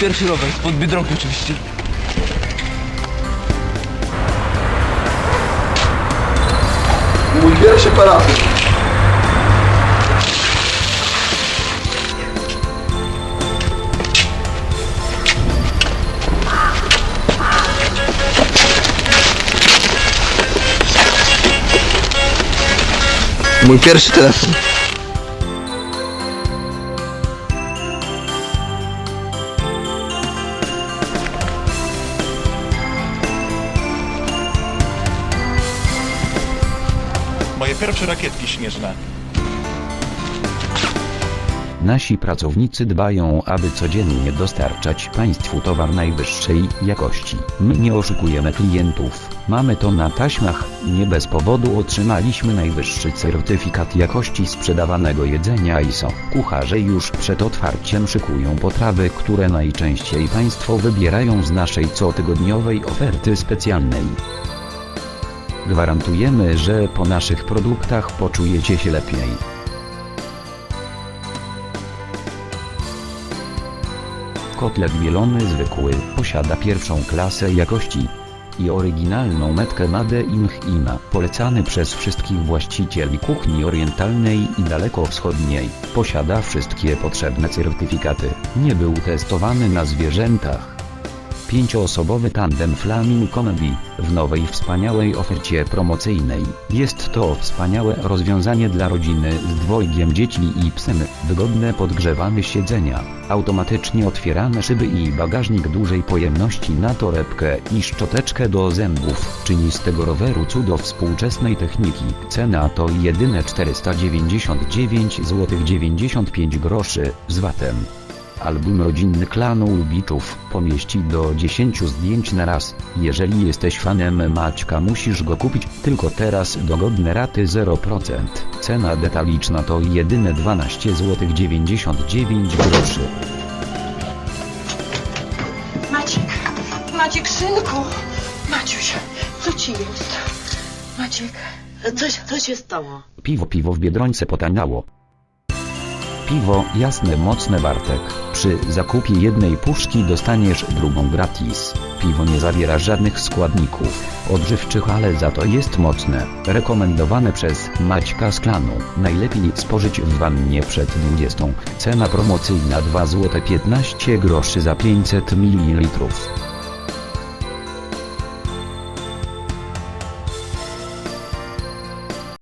pierwszy rower, spod Biedronki oczywiście. Mój pierwszy parapet. Mój pierwszy telefon. Pierwsze rakietki śnieżne. Nasi pracownicy dbają, aby codziennie dostarczać Państwu towar najwyższej jakości. My nie oszukujemy klientów, mamy to na taśmach, nie bez powodu otrzymaliśmy najwyższy certyfikat jakości sprzedawanego jedzenia ISO. Kucharze już przed otwarciem szykują potrawy, które najczęściej Państwo wybierają z naszej cotygodniowej oferty specjalnej. Gwarantujemy, że po naszych produktach poczujecie się lepiej. Kotlet mielony zwykły posiada pierwszą klasę jakości i oryginalną metkę Made in China, polecany przez wszystkich właścicieli kuchni orientalnej i dalekowschodniej. Posiada wszystkie potrzebne certyfikaty. Nie był testowany na zwierzętach. Pięcioosobowy tandem Flaming Comedy w nowej wspaniałej ofercie promocyjnej. Jest to wspaniałe rozwiązanie dla rodziny z dwojgiem dzieci i psem, wygodne podgrzewane siedzenia, automatycznie otwierane szyby i bagażnik dużej pojemności na torebkę i szczoteczkę do zębów. Czyni z tego roweru cudo współczesnej techniki. Cena to jedyne 499 zł 95 groszy z VAT-em. Album rodzinny klanu Lubiczów pomieści do 10 zdjęć na raz. Jeżeli jesteś fanem Maćka musisz go kupić, tylko teraz dogodne raty 0%. Cena detaliczna to jedyne 12 zł 99 groszy. Maciek, Maciek, synku! Maciuś, co ci jest? Maciek, Coś, co się stało? Piwo piwo w Biedrońce potaniało. Piwo jasne mocne Bartek. Przy zakupie jednej puszki dostaniesz drugą gratis. Piwo nie zawiera żadnych składników odżywczych, ale za to jest mocne. Rekomendowane przez Maćka z klanu. Najlepiej spożyć w wannie przed 20. Cena promocyjna 2 zł 15 groszy za 500 ml.